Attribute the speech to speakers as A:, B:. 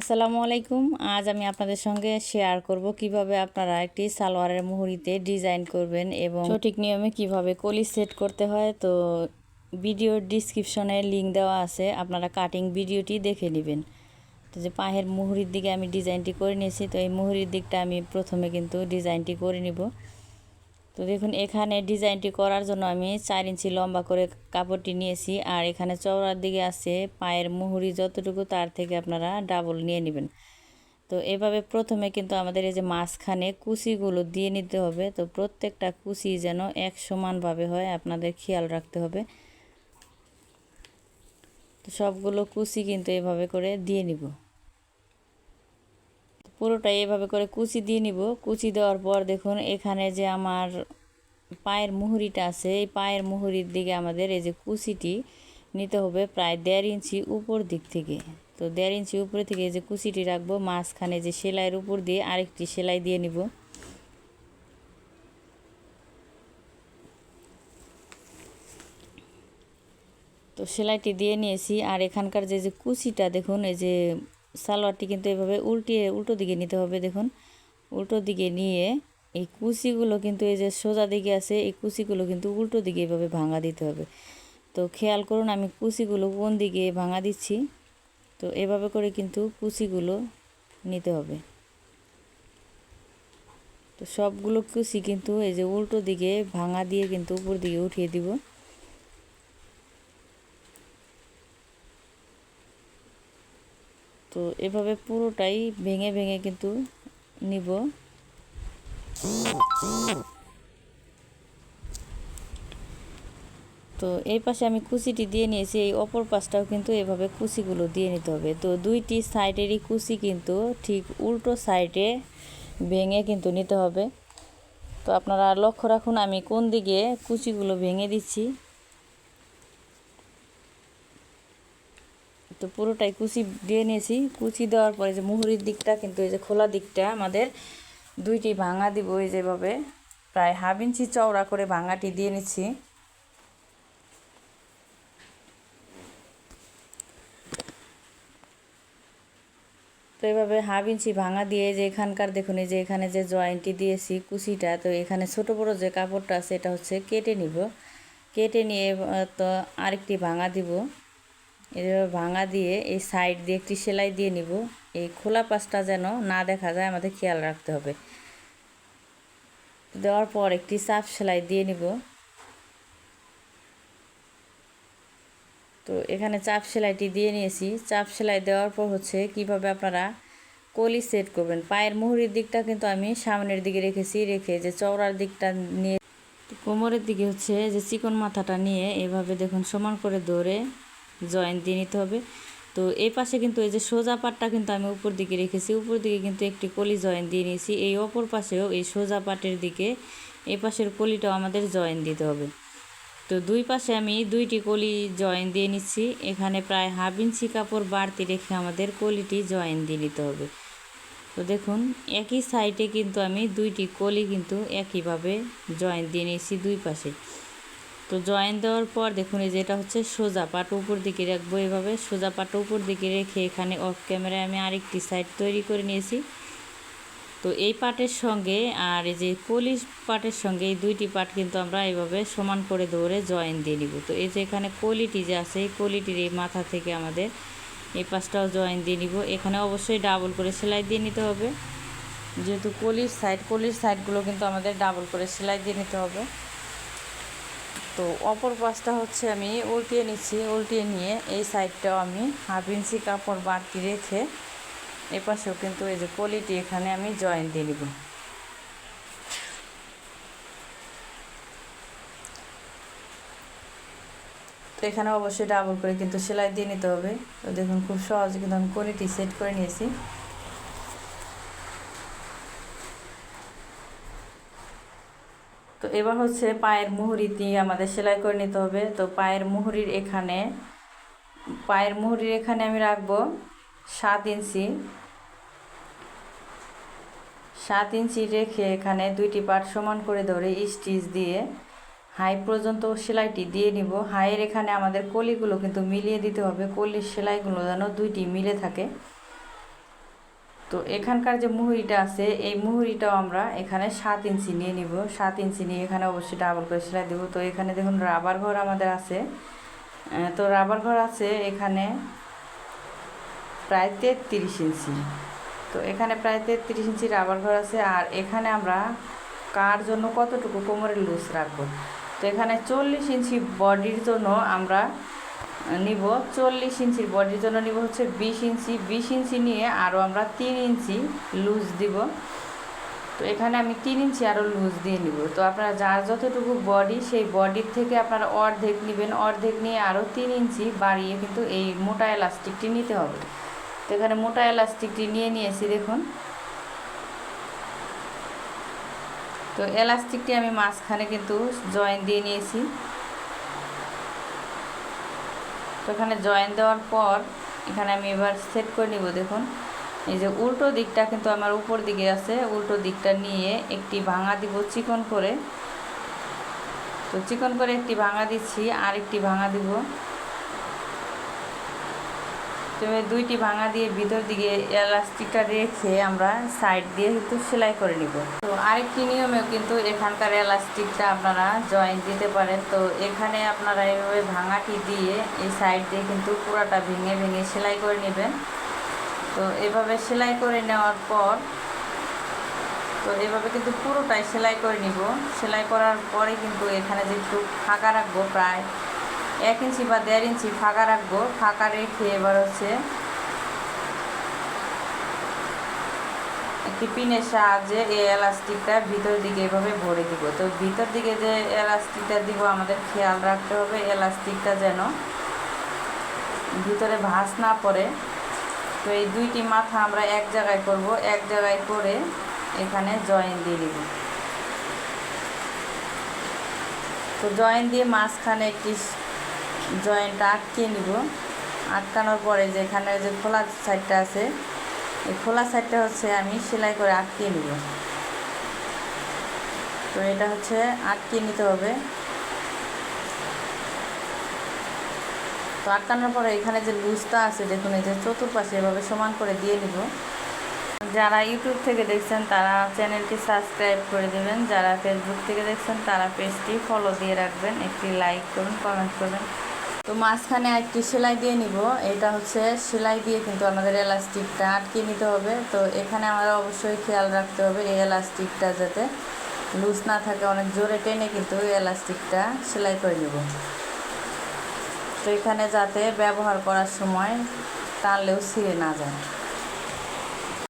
A: আসসালামু আলাইকুম। আজ আমি আপনাদের সঙ্গে শেয়ার করব কীভাবে আপনারা একটি সালোয়ারের মুহুরিতে ডিজাইন করবেন এবং সঠিক নিয়মে কীভাবে কলি সেট করতে হয়। তো ভিডিওর ডিসক্রিপশনে লিংক দেওয়া আছে, আপনারা কাটিং ভিডিওটি দেখে নেবেন। তো যে পায়ের মুহুরির দিকে আমি ডিজাইনটি করে নিয়েছি, তো এই মুহুরির দিকটা আমি প্রথমে কিন্তু ডিজাইনটি করে নিব। তো দেখুন, এখানে ডিজাইনটি করার জন্য আমি চার ইঞ্চি লম্বা করে কাপড়টি নিয়েছি, আর এখানে চওড়ার দিকে আছে পায়ের মুহুরি যতটুকু তার থেকে আপনারা ডাবল নিয়ে নেবেন। তো এভাবে প্রথমে কিন্তু আমাদের এই যে মাঝখানে কুচিগুলো দিয়ে নিতে হবে, তো প্রত্যেকটা কুচি যেন এক সমানভাবে হয়, আপনাদের খেয়াল রাখতে হবে। তো সবগুলো কুচি কিন্তু এভাবে করে দিয়ে নিব। পুরোটাই এভাবে করে কুচি দিয়ে নিব। কুচি দেওয়ার পর দেখুন, এখানে যে আমার পায়ের মুহুরিটা আছে, এই পায়ের মুহুরির দিকে আমাদের এই যে কুচিটি নিতে হবে প্রায় দেড় ইঞ্চি উপর দিক থেকে। তো দেড় ইঞ্চি উপরে থেকে এই যে কুচিটি রাখব, মাঝখানে যে সেলাইয়ের উপর দিয়ে আরেকটি সেলাই দিয়ে নিব। তো সেলাইটি দিয়ে নিয়েছি। আর এখানকার যে যে কুচিটা, দেখুন, এই যে সালোয়ারটি কিন্তু এভাবে উল্টিয়ে উল্টো দিকে নিতে হবে, দেখুন। উল্টো দিকে নিয়ে এই কুচিগুলো কিন্তু এই যে সোজা দিকে আছে, এই কুচিগুলো কিন্তু উল্টো দিকে এভাবে ভাঙা দিতে হবে। তো খেয়াল করুন, আমি কুচিগুলো কোন দিকে ভাঙা দিচ্ছি। তো এভাবে করে কিন্তু কুচিগুলো নিতে হবে। তো সবগুলো কুচি কিন্তু এই যে উল্টো দিকে ভাঙা দিয়ে কিন্তু উপর দিকে উঠিয়ে দিব। তো এভাবে পুরোটাই ভেঙে ভেঙে কিন্তু নিব। তো এই পাশে আমি কুচিটি দিয়ে নিয়েছি, এই অপর পাশটাও কিন্তু এভাবে কুচিগুলো দিয়ে নিতে হবে। তো দুইটি সাইডেরই কুচি কিন্তু ঠিক উল্টো সাইডে ভেঙে কিন্তু নিতে হবে। তো আপনারা লক্ষ্য রাখুন, আমি কোন দিকে কুচিগুলো ভেঙে দিচ্ছি। তো পুরোটাই কুচি দিয়ে নিয়েছি। কুচি দেওয়ার পরে যে মুহুরির দিকটা, কিন্তু এই যে খোলা দিকটা, আমাদের দুইটি ভাঙা দিব এই যেভাবে। প্রায় হাফ ইঞ্চি চওড়া করে ভাঙাটি দিয়ে নিচ্ছি। তো এইভাবে হাফ ইঞ্চি ভাঙা দিয়ে যে এখানকার, দেখুন এই যে এখানে যে জয়েন্টটি দিয়েছি কুচিটা, তো এখানে ছোট বড় যে কাপড়টা আছে, এটা হচ্ছে কেটে নিব। কেটে নিয়ে তো আরেকটি ভাঙা দিব। এভাবে ভাঙা দিয়ে এই সাইড দিয়ে একটি সেলাই দিয়ে নিব। এই খোলা পাশটা যেন না দেখা যায়, আমাদের খেয়াল রাখতে হবে। দেওয়ার পর একটি চাপ সেলাই দিয়ে নিব। তো এখানে চাপ সেলাইটি দিয়ে নিয়েছি। চাপ সেলাই দেওয়ার পর হচ্ছে কীভাবে আপনারা কলি সেট করবেন। পায়ের মুহুরির দিকটা কিন্তু আমি সামনের দিকে রেখেছি, রেখে যে চওড়ার দিকটা নিয়ে কোমরের দিকে হচ্ছে যে চিকন মাথাটা নিয়ে এভাবে দেখুন সমান করে ধরে জয়েন্ট দিয়ে নিতে হবে। তো এই পাশে কিন্তু এই যে সোজা পাটটা কিন্তু আমি উপর দিকে রেখেছি। উপর দিকে কিন্তু একটি কলি জয়েন্ট দিয়ে নিয়েছি। এই অপর পাশেও এই সোজা পাটের দিকে এই পাশের কলিটাও আমাদের জয়েন্ট দিতে হবে। তো দুই পাশে আমি দুইটি কলি জয়েন দিয়ে নিচ্ছি। এখানে প্রায় হাফ ইঞ্চি কাপড় বাড়তি রেখে আমাদের কলিটি জয়েন দিয়ে নিতে হবে। তো দেখুন, একই সাইডে কিন্তু আমি দুইটি কলি কিন্তু একইভাবে জয়েন দিয়ে নিয়েছি দুই পাশে। তো জয়েন দেওয়ার পর দেখুন, এই যে এটা হচ্ছে সোজা পাট উপর দিকে রাখব এভাবে। সোজা পাট উপর দিকে রেখে এখানে অফ ক্যামেরায় আমি আরেকটি সাইড তৈরি করে নিয়েছি। তো এই পাটের সঙ্গে আর এই যে কলিশ পাটের সঙ্গে এই দুইটি পাট কিন্তু আমরা এইভাবে সমান করে ধরে জয়েন দিয়ে নিব। তো এই যে এখানে কোয়ালিটি যে আছে, এই কোয়ালিটির এই মাথা থেকে আমাদের এই পাশটাও জয়েন দিয়ে নিব। এখানে অবশ্যই ডাবল করে সেলাই দিয়ে নিতে হবে। যেহেতু কলির সাইড কলির সাইডগুলো কিন্তু আমাদের ডাবল করে সেলাই দিয়ে নিতে হবে। তো অপর পাশটা হচ্ছে আমি উল্টিয়ে নিচ্ছি, উল্টিয়ে নিয়ে এই সাইডটাও আমি হাফ ইঞ্চি কাপড় বাড়তি রেখে এ পাশেও কিন্তু এই যে পলিটি এখানে আমি জয়েন দিয়ে নিব। তো এখানে অবশ্যই ডাবল করে কিন্তু সেলাই দিয়ে নিতে হবে। তো দেখুন খুব সহজে কিন্তু আমি কোয়ালিটি সেট করে নিয়েছি। তো এবার হচ্ছে পায়ের মুহুরিটি আমাদের সেলাই করে নিতে হবে। তো পায়ের মুহুরির এখানে, পায়ের মুহুরির এখানে আমি রাখব সাত ইঞ্চি। সাত ইঞ্চি রেখে এখানে দুইটি পাট সমান করে ধরে স্টিচ দিয়ে হাই পর্যন্ত সেলাইটি দিয়ে নিব। হাইয়ের এখানে আমাদের কলিগুলো কিন্তু মিলিয়ে দিতে হবে। কলির সেলাইগুলো যেন দুইটি মিলে থাকে। তো এখানকার যে মুহুরিটা আছে, এই মুহুরিটাও আমরা এখানে সাত ইঞ্চি নিয়ে নিব। সাত ইঞ্চি নিয়ে এখানে অবশ্যই ডাবল করে সেলাই দেবো। তো এখানে দেখুন রাবার ঘর আমাদের আছে। তো রাবার ঘর আছে এখানে প্রায় তেত্রিশ ইঞ্চি। তো এখানে প্রায় তেত্রিশ ইঞ্চি রাবার ঘর আছে। আর এখানে আমরা কার জন্য কতটুকু কোমরের লুজ রাখব? তো এখানে চল্লিশ ইঞ্চি বডির জন্য আমরা নিব চল্লিশ ইঞ্চির বডির জন্য নিব হচ্ছে বিশ ইঞ্চি। বিশ ইঞ্চি নিয়ে আরও আমরা তিন ইঞ্চি লুজ দিব। তো এখানে আমি তিন ইঞ্চি আরও লুজ দিয়ে নিব। তো আপনারা যার যতটুকু বডি, সেই বডির থেকে আপনারা অর্ধেক নেবেন। অর্ধেক নিয়ে আরও তিন ইঞ্চি বাড়িয়ে কিন্তু এই মোটা এলাস্টিকটি নিতে হবে। তো এখানে মোটা এলাস্টিকটি নিয়ে নিয়েছি, দেখুন। তো এলাস্টিকটি আমি মাঝখানে কিন্তু জয়েন দিয়ে নিয়েছি। তো এখানে জয়েন দেওয়ার পর এখানে আমি এবার সেট করে নিব, দেখুন। এই যে উল্টো দিকটা কিন্তু আমার উপর দিকে আছে, উল্টো দিকটা নিয়ে একটি ভাঙা দিব চিকন করে। তো চিকন করে একটি ভাঙা দিচ্ছি আর একটি ভাঙা দিব। তো দুইটি ভাঙা দিয়ে ভিতর দিকে এলাস্টিকটা রেখে আমরা সাইড দিয়ে কিন্তু সেলাই করে নিব। তো আরেকটি নিয়মেও কিন্তু এখানকার এলাস্টিকটা আপনারা জয়েন দিতে পারেন। তো এখানে আপনারা এইভাবে ভাঙাটি দিয়ে এই সাইড দিয়ে কিন্তু পুরাটা ভেঙে ভেঙে সেলাই করে নেবেন। তো এভাবে সেলাই করে নেওয়ার পর, তো এভাবে কিন্তু পুরোটাই সেলাই করে নিব। সেলাই করার পরে কিন্তু এখানে যে একটু ফাঁকা রাখব প্রায় এক ইঞ্চি বা দেড় ইঞ্চি ফাঁকা রাখব, ফাঁকা রেখে এবার হচ্ছে একটি পিনের সাহায্যে এই এলাস্টিকটা ভিতর দিকে এভাবে ভরে দিব। তো ভিতর দিকে যে এলাস্টিকটা দিব, আমাদের খেয়াল রাখতে হবে এলাস্টিকটা যেন ভিতরে ভাঁজ না পড়ে। তো এই দুইটি মাথা আমরা এক জায়গায় করব, এক জায়গায় করে এখানে জয়েন দিয়ে দিব তো জয়েন দিয়ে মাঝখানে একটি জয়েন্টটা আটকিয়ে নিব। আটকানোর পরে যে এখানে যে খোলা সাইডটা আছে, এই খোলা সাইডটা হচ্ছে আমি সেলাই করে আটকিয়ে নিব। তো এটা হচ্ছে আটকিয়ে নিতে হবে। তো আটকানোর পরে এখানে যে লুজটা আছে, দেখুন এই যে চতুর্পাশে এভাবে সমান করে দিয়ে নিব। যারা ইউটিউব থেকে দেখছেন, তারা চ্যানেলটি সাবস্ক্রাইব করে দেবেন। যারা ফেসবুক থেকে দেখছেন, তারা পেজটি ফলো দিয়ে রাখবেন। একটি লাইক করুন কমেন্ট করবেন। তো মাঝখানে একটি সেলাই দিয়ে নিব। এটা হচ্ছে সেলাই দিয়ে কিন্তু আমাদের এলাস্টিকটা আটকে নিতে হবে। তো এখানে আমাদের অবশ্যই খেয়াল রাখতে হবে এই এলাস্টিকটা যাতে লুজ না থাকে। অনেক জোরে টেনে কিন্তু এই এলাস্টিকটা সেলাই করে নিব। তো এখানে যাতে ব্যবহার করার সময় টানলেও ছিঁড়ে না যায়।